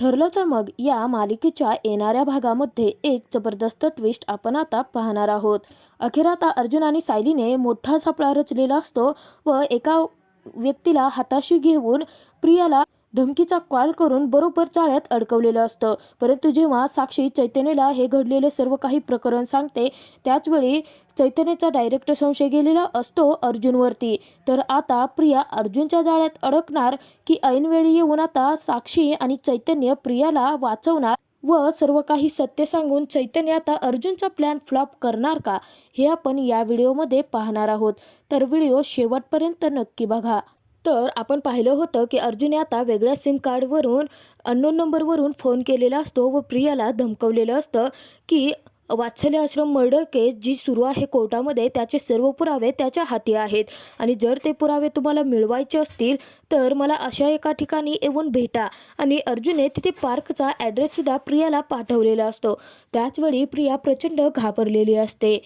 ठरलं तर मग या मालिकेच्या येणाऱ्या भागामध्ये एक जबरदस्त ट्विस्ट आपण आता पाहणार आहोत. अखेर आता अर्जुन आणि सायलीने मोठा सापळा रचलेला असतो व एका व्यक्तीला हाताशी घेऊन प्रियाला धमकीचा कॉल करून बरोबर चाळ्यात अडकवलेलं असतं. परंतु जेव्हा साक्षी चैतन्यला हे घडलेले सर्व काही प्रकरण सांगते त्याचवेळी चैतन्याचा डायरेक्ट संशय गेलेला असतो अर्जुनवरती. तर आता प्रिया अर्जुनच्या जाळ्यात अडकणार की ऐनवेळी येऊन आता साक्षी आणि चैतन्य प्रियाला वाचवणार व सर्व काही सत्य सांगून चैतन्य आता अर्जुनचा प्लॅन फ्लॉप करणार का? हे आपण या व्हिडिओमध्ये पाहणार आहोत. तर व्हिडिओ शेवटपर्यंत नक्की बघा. तर आपण पाहिलं होतं की अर्जुनने आता वेगळ्या सिम कार्डवरून अननोन नंबरवरून फोन केलेला असतो व प्रियाला धमकवलेलं असतं की वात्सल्य आश्रम मर्डर केस जी सुरू आहे कोर्टामध्ये त्याचे सर्व पुरावे त्याच्या हाती आहेत. आणि जर ते पुरावे तुम्हाला मिळवायचे असतील तर मला अशा एका ठिकाणी येऊन भेटा. आणि अर्जुनने तिथे पार्कचा ॲड्रेससुद्धा प्रियाला पाठवलेला असतो. त्याचवेळी प्रिया प्रचंड घाबरलेली असते.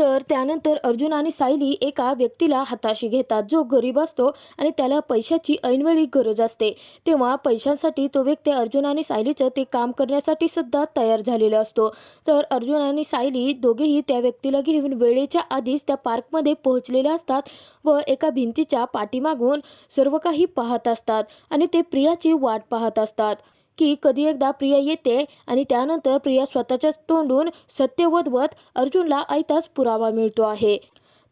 तर त्यानंतर अर्जुन आणि सायली एका व्यक्तीला हाताशी घेतात. जो गरीब असतो आणि त्याला पैशाची ऐनवेळी गरज असते. तेव्हा पैशांसाठी तो व्यक्ती अर्जुन आणि सायलीचं ते काम करण्यासाठी सुद्धा तयार झालेला असतो. तर अर्जुन आणि सायली दोघेही त्या व्यक्तीला घेऊन वेळेच्या आधीच त्या पार्कमध्ये पोहोचलेल्या असतात व एका भिंतीच्या पाठीमागून सर्व काही पाहत असतात आणि ते प्रियाची वाट पाहत असतात. की कधी एकदा प्रिया येते आणि त्यानंतर प्रिया स्वतःच्या तोंडून सत्य वधवत अर्जुनला ऐताच पुरावा मिळतो आहे.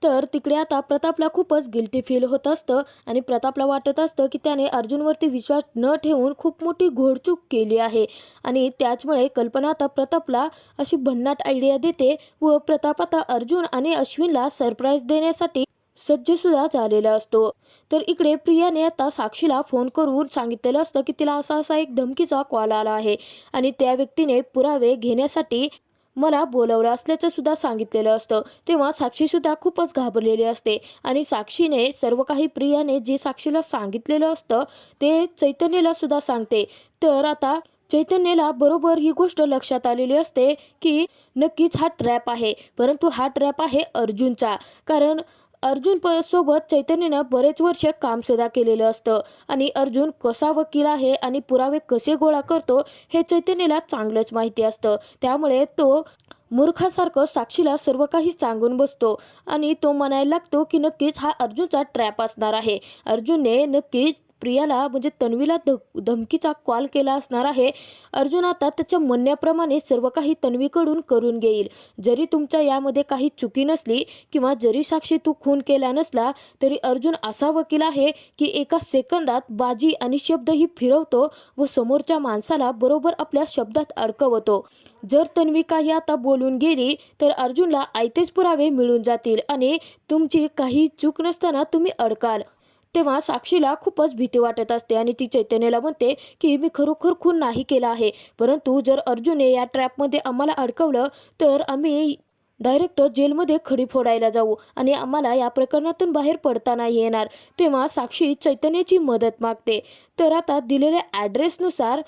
तर तिकडे आता प्रतापला खूपच गिल्टी फील होत असतं आणि प्रतापला वाटत असतं की त्याने अर्जुनवरती विश्वास न ठेवून खूप मोठी घोडचूक केली आहे. आणि त्याचमुळे कल्पना आता प्रतापला अशी भन्नाट आयडिया देते व प्रताप आता अर्जुन आणि अश्विनला सरप्राईज देण्यासाठी सज्जसुद्धा झालेला असतो. तर इकडे प्रियाने आता साक्षीला फोन करून सांगितलेलं असतं की तिला असा असा एक धमकीचा कॉल आला आहे. आणि त्या व्यक्तीने पुरावे घेण्यासाठी मला बोलवलं असल्याचं सुद्धा सांगितलेलं असतं. तेव्हा साक्षीसुद्धा खूपच घाबरलेली असते. आणि साक्षीने सर्व काही प्रियाने जे साक्षीला सांगितलेलं असतं ते चैतन्यला सुद्धा सांगते. तर आता चैतन्यला बरोबर ही गोष्ट लक्षात आलेली असते की नक्कीच हा ट्रॅप आहे. परंतु हा ट्रॅप आहे अर्जुनचा. कारण अर्जुन सोबत चैतन्यनं बरेच वर्ष कामसुद्धा केलेलं असतं. आणि अर्जुन कसा वकील आहे आणि पुरावे कसे गोळा करतो हे चैतन्यला चांगलंच माहिती असतं. त्यामुळे तो मूर्खासारखं साक्षीला सर्व काही सांगून बसतो आणि तो म्हणायला लागतो की नक्कीच हा अर्जुनचा ट्रॅप असणार आहे. अर्जुनने नक्कीच प्रियाला म्हणजे तन्वीला ध धमकीचा कॉल केला असणार आहे. अर्जुन आता त्याच्या म्हणण्याप्रमाणे सर्व काही तन्वीकडून करून घेईल. जरी तुमच्या यामध्ये काही चुकी नसली किंवा जरी साक्षी तू खून केला नसला तरी अर्जुन असा वकील आहे की एका सेकंदात बाजी आणि शब्दही फिरवतो व समोरच्या माणसाला बरोबर आपल्या शब्दात अडकवतो. जर तन्वी काही आता बोलून गेली तर अर्जुनला आयतेच पुरावे मिळून जातील आणि तुमची काही चूक नसताना तुम्ही अडकाल. तेव्हा साक्षीला खूपच भीती वाटत असते आणि ती चैतन्याला म्हणते की मी खरोखर खून नाही केला आहे. परंतु जर अर्जुनने या ट्रॅपमध्ये आम्हाला अडकवलं तर आम्ही डायरेक्ट जेलमध्ये खडी फोडायला जाऊ आणि आम्हाला या प्रकरणातून बाहेर पडताना येणार. तेव्हा साक्षी चैतन्याची मदत मागते. तर आता दिलेल्या ॲड्रेसनुसार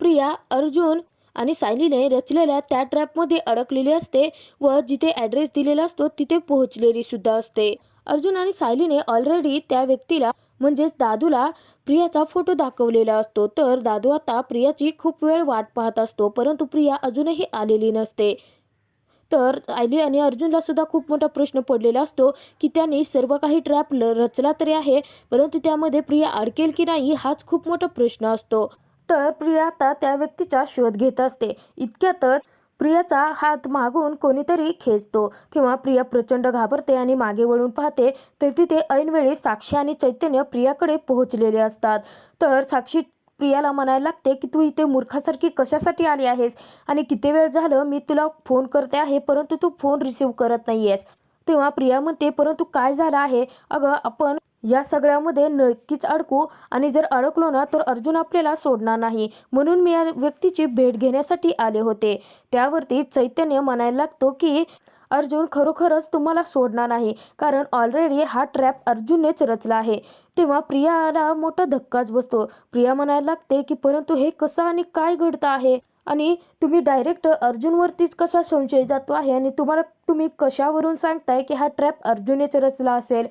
प्रिया अर्जुन आणि सायलीने रचलेल्या त्या ट्रॅपमध्ये अडकलेली असते व जिथे ॲड्रेस दिलेला असतो तिथे पोहोचलेली सुद्धा असते. अर्जुन आणि सायलीने ऑलरेडी त्या व्यक्तीला म्हणजेच दादूला प्रियाचा फोटो दाखवलेला असतो. तर दादू आता प्रियाची खूप वेळ वाट पाहत असतो परंतु प्रिया अजूनही आलेली नसते. तर सायली आणि अर्जुनला सुद्धा खूप मोठा प्रश्न पडलेला असतो की त्यांनी सर्व काही ट्रॅप ल रचला तरी आहे परंतु त्यामध्ये प्रिया अडकेल की नाही हाच खूप मोठा प्रश्न असतो. तर प्रिया आता त्या व्यक्तीचा शोध घेत असते. इतक्यातच प्रियाचा हात मागून कोणीतरी खेचतो तेव्हा प्रिया प्रचंड घाबरते आणि मागे वळून पाहते तर तिथे ऐनवेळी साक्षी आणि चैतन्य प्रियाकडे पोहोचलेले असतात. तर साक्षी प्रियाला म्हणायला लागते की तू इथे मूर्खासारखी कशासाठी आली आहेस? आणि किती वेळ झालं मी तुला फोन करते आहे परंतु तू फोन रिसीव करत नाही आहेस तेव्हा प्रिया म्हणते परंतु काय झालं आहे? अगं आपण या सगळ्यामध्ये नक्कीच अडकू आणि जर अडकलो ना तर अर्जुन आपल्याला सोडणार नाही. म्हणून मी या व्यक्तीची भेट घेण्यासाठी आले होते. त्यावरती चैतन्य म्हणायला लागतो की अर्जुन खरोखरच तुम्हाला सोडणार नाही कारण ऑलरेडी हा ट्रॅप अर्जुननेच रचला आहे. तेव्हा प्रियाला मोठा धक्काच बसतो. प्रिया म्हणायला लागते की परंतु हे कसं आणि काय घडतं आहे? आणि तुम्ही डायरेक्ट अर्जुनवरतीच कसा संशय जातो आहे? आणि तुम्हाला तुम्ही कशावरून सांगताय की हा ट्रॅप अर्जुननेच रचला असेल?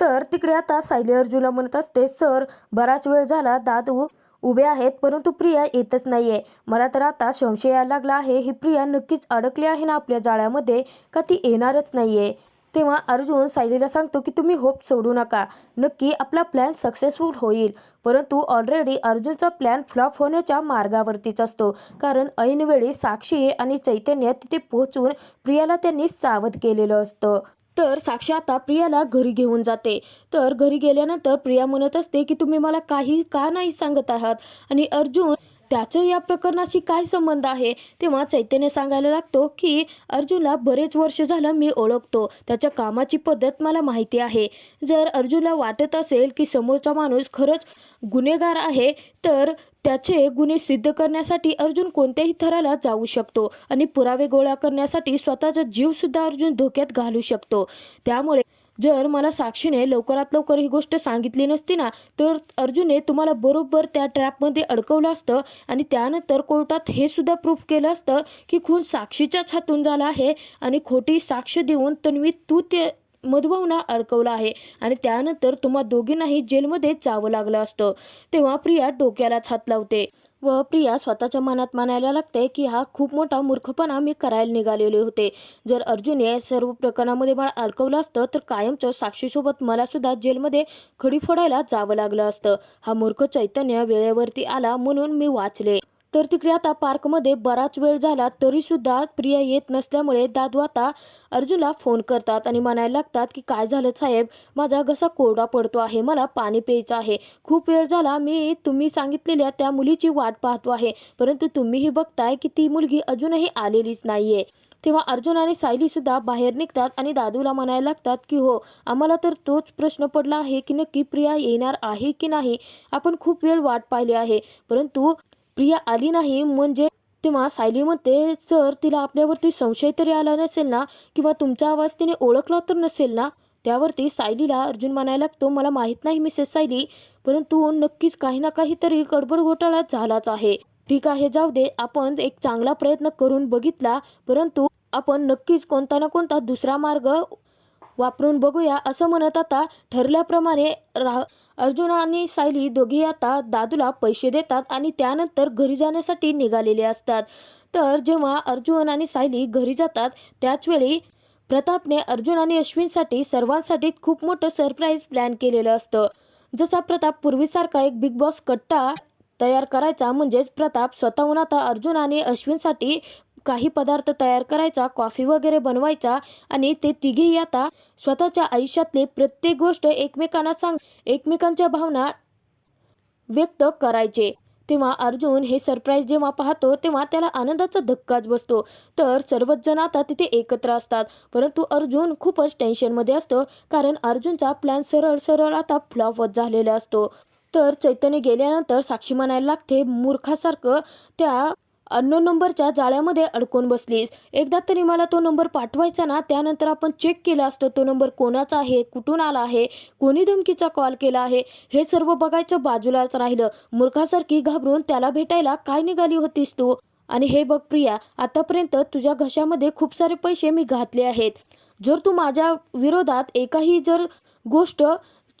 तर तिकडे आता सायली अर्जुनला म्हणत असते सर बराच वेळ झाला दादू उभे आहेत परंतु प्रिया येतच नाहीये. मला तर आता संशय यायला लागला आहे ही प्रिया नक्कीच अडकली आहे ना आपल्या जाळ्यामध्ये का ती येणारच नाहीये? तेव्हा अर्जुन सायलीला सांगतो की तुम्ही होप सोडू नका. नक्की आपला प्लॅन सक्सेसफुल होईल. परंतु ऑलरेडी अर्जुनचा प्लॅन फ्लॉप होण्याच्या मार्गावरतीच असतो. कारण ऐनवेळी साक्षी आणि चैतन्य तिथे पोहोचून प्रियाला त्यांनी सावध केलेलं असतं. तर साक्षी आता प्रियाला घरी घेऊन जाते. तर घरी गेल्यानंतर प्रिया म्हणत असते की तुम्ही मला काही का नाही सांगत आहात? आणि अर्जुन त्याचं या प्रकरणाशी काय संबंध आहे? तेव्हा चैतन्य सांगायला लागतो की अर्जुनला बरेच वर्ष झालं मी ओळखतो. त्याच्या कामाची पद्धत मला माहिती आहे. जर अर्जुनला वाटत असेल की समोरचा माणूस खरंच गुन्हेगार आहे तर त्याचे गुन्हे सिद्ध करण्यासाठी अर्जुन कोणत्याही थराला जाऊ शकतो आणि पुरावे गोळा करण्यासाठी स्वतःचा जीवसुद्धा अर्जुन धोक्यात घालू शकतो. त्यामुळे जर मला साक्षीने लवकरात लवकर ही गोष्ट सांगितली नसती ना तर अर्जुनने तुम्हाला बरोबर त्या ट्रॅपमध्ये अडकवलं असतं आणि त्यानंतर कोर्टात हे सुद्धा प्रूफ केलं असतं की खून साक्षीच्याच हातून झाला आहे आणि खोटी साक्ष देऊन तन्वी तू ते मधुभावना अडकवला आहे आणि त्यानंतर तुम्हा दोघींनाही जेलमध्ये जावं लागलं असतं. तेव्हा प्रिया डोक्यालाच हात लावते. व प्रिया स्वतःच्या मनात मानायला लागते की हा खूप मोठा मूर्खपणा मी करायला निघालेले होते. जर अर्जुन या सर्व प्रकरणामध्ये मला अडकवलं असतं तर कायमचं साक्षीसोबत मला सुद्धा जेलमध्ये खडी फोडायला जावं लागलं असतं. हा मूर्ख चैतन्य वेळेवरती आला म्हणून मी वाचले. तर तिकडे आता पार्कमध्ये बराच वेळ झाला तरी सुद्धा प्रिया येत नसल्यामुळे दादू आता अर्जुनला फोन करतात आणि म्हणायला लागतात की काय झालं साहेब? माझा घसा कोरडा पडतो आहे. मला पाणी प्यायचं आहे. खूप वेळ झाला मी तुम्ही सांगितलेल्या त्या मुलीची वाट पाहतो आहे. परंतु तुम्हीही बघताय की ती मुलगी अजूनही आलेलीच नाहीये. तेव्हा अर्जुन आणि सायली सुद्धा बाहेर निघतात आणि दादूला म्हणायला लागतात की हो आम्हाला तर तोच प्रश्न पडला आहे की नक्की प्रिया येणार आहे की नाही? आपण खूप वेळ वाट पाहिली आहे. परंतु प्रिया आली नाही म्हणजे तेव्हा सायली म्हणते सर तिला आपल्यावरती संशय तरी आला नसेल ना? किंवा तुमचा आवाज तिने ओळखला तर नसेल ना? त्यावरती सायलीला अर्जुन म्हणायला लागतो मला माहीत नाही मिसेस सायली परंतु नक्कीच काही ना काहीतरी गडबड घोटाळा झालाच आहे. ठीक आहे जाऊ दे आपण एक चांगला प्रयत्न करून बघितला परंतु आपण नक्कीच कोणता ना कोणता दुसरा मार्ग वापरून बघूया असं म्हणत आता ठरल्याप्रमाणे राह अर्जुन आणि सायली दोघी आता दादूला पैसे देतात आणि त्यानंतर घरी जाण्यासाठी निघालेले असतात. तर जेव्हा अर्जुन आणि सायली घरी जातात त्याचवेळी प्रतापने अर्जुन आणि अश्विनसाठी सर्वांसाठी खूप मोठं सरप्राईज प्लॅन केलेलं असतं. जसा प्रताप पूर्वीसारखा एक बिग बॉस कट्टा तयार करायचा म्हणजेच प्रताप स्वतःहून आता अर्जुन आणि अश्विनसाठी काही पदार्थ तयार करायचा कॉफी वगैरे बनवायचा आणि ते तिघेही आता स्वतःच्या आयुष्यातले प्रत्येक गोष्ट एकमेकांना सांग एकमेकांच्या भावना व्यक्त करायचे. तेव्हा अर्जुन हे सरप्राईज जेव्हा पाहतो तेव्हा त्याला आनंदाचा धक्काच बसतो. तर सर्वच जण आता तिथे एकत्र असतात. परंतु अर्जुन खूपच टेन्शनमध्ये असतो कारण अर्जुनचा प्लॅन सरळ सरळ आता फ्लॉप होत झालेला असतो. तर चैतन्य गेल्यानंतर साक्षी म्हणायला लागते मूर्खासारखं त्या अननोन नंबरच्या जाळ्यामध्ये अडकून बसलीस. एकदा तरी मला तो नंबर पाठवायचा ना त्यानंतर आपण चेक केला असतो तो नंबर कोणाचा आहे कुठून आला आहे कोणी धमकीचा कॉल केला आहे हे सर्व बघायचं बाजूलाच राहिलं. मूर्खासारखी घाबरून त्याला भेटायला काय निघाली होतीस तू? आणि हे बघ प्रिया आतापर्यंत तुझ्या घशामध्ये खूप सारे पैसे मी घातले आहेत. जर तू माझ्या विरोधात एकाही जर गोष्ट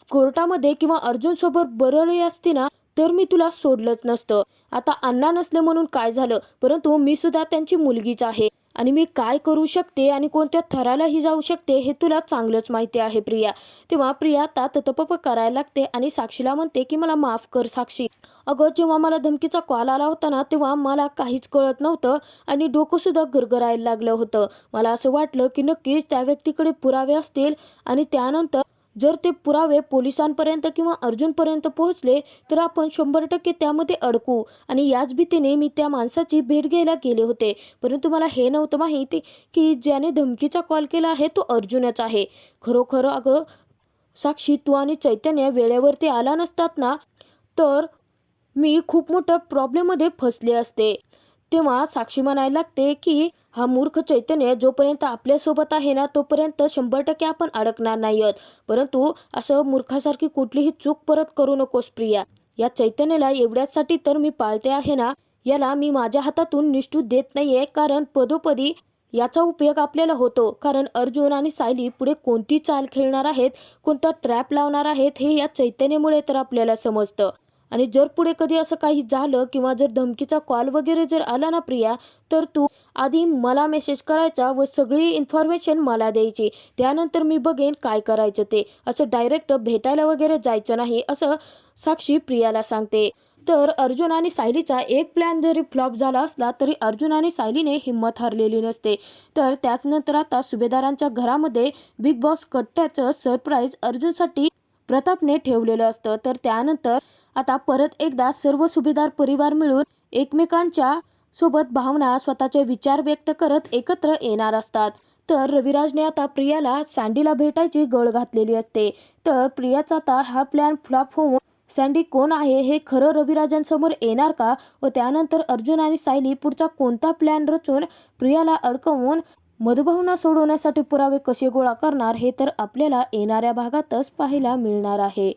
कोर्टामध्ये किंवा अर्जुनसोबत बरळली असती ना तर मी तुला सोडलंच नसतं. आता अण्णा नसले म्हणून काय झालं? परंतु मी सुद्धा त्यांची मुलगीच आहे. आणि मी काय करू शकते आणि कोणत्या थरालाही जाऊ शकते हे तुला चांगलंच माहिती आहे प्रिया. तेव्हा प्रिया आता ततपप करायला लागते आणि साक्षीला म्हणते की मला माफ कर साक्षी. अगं जेव्हा मला धमकीचा कॉल आला होता ना तेव्हा मला काहीच कळत नव्हतं आणि डोकं सुद्धा गरगरायला लागलं होतं. मला असं वाटलं की नक्कीच त्या व्यक्तीकडे पुरावे असतील आणि त्यानंतर जर ते पुरावे पोलिसांपर्यंत किंवा अर्जुनपर्यंत पोहोचले तर आपण शंभर टक्के त्यामध्ये अडकू. आणि याच भीतीने मी त्या माणसाची भेट घ्यायला गेले होते. परंतु मला हे नव्हतं माहिती की ज्याने धमकीचा कॉल केला आहे तो अर्जुनच आहे. खरोखर अगं साक्षी तू आणि चैतन्य वेळेवरती आला नसतात ना? तर मी खूप मोठ्या प्रॉब्लेममध्ये फसले असते. तेव्हा साक्षी म्हणायला लागते की हा मूर्ख चैतन्य जोपर्यंत आपल्यासोबत आहे ना तोपर्यंत शंभर टक्के आपण अडकणार नाही आहोत परंतु असं मूर्खासारखी कुठलीही चूक परत करू नकोस प्रिया. या चैतन्याला एवढ्यासाठी तर मी पाळते आहे ना याला मी माझ्या हातातून निष्ठू देत नाहीये कारण पदोपदी याचा उपयोग आपल्याला होतो. कारण अर्जुन आणि सायली पुढे कोणती चाल खेळणार आहेत कोणता ट्रॅप लावणार आहेत हे या चैतन्यामुळे तर आपल्याला समजतं. आणि जर पुढे कधी असं काही झालं किंवा जर धमकीचा कॉल वगैरे जर आला ना प्रिया तर तू आधी मला मेसेज करायचा व सगळी इन्फॉर्मेशन मला द्यायची. त्यानंतर मी बघेन काय करायचं ते. असं डायरेक्ट भेटायला वगैरे जायचं नाही असं साक्षी प्रियाला सांगते. तर अर्जुन आणि सायलीचा एक प्लॅन जरी फ्लॉप झाला असला तरी अर्जुन आणि सायलीने हिंमत हरलेली नसते. तर त्याचनंतर आता सुभेदारांच्या घरामध्ये बिग बॉस कट्ट्याचं सरप्राईज अर्जुनसाठी प्रतापने ठेवलेलं असतं. तर त्यानंतर आता परत एकदा सर्व सुभेदार परिवार मिळून एकमेकांच्या सोबत भावना स्वतःचे विचार व्यक्त करत एकत्र येणार असतात. तर रविराजने आता प्रियाला सँडीला भेटायची गळ घातलेली असते. तर प्रियाचा आता हा प्लॅन फ्लॉप होऊन सँडी कोण आहे? हे खरं रविराजांसमोर येणार का? व त्यानंतर अर्जुन आणि सायली पुढचा कोणता प्लॅन रचून प्रियाला अडकवून मधुभावना सोडवण्यासाठी पुरावे कसे गोळा करणार हे तर आपल्याला येणाऱ्या भागातच पाहायला मिळणार आहे.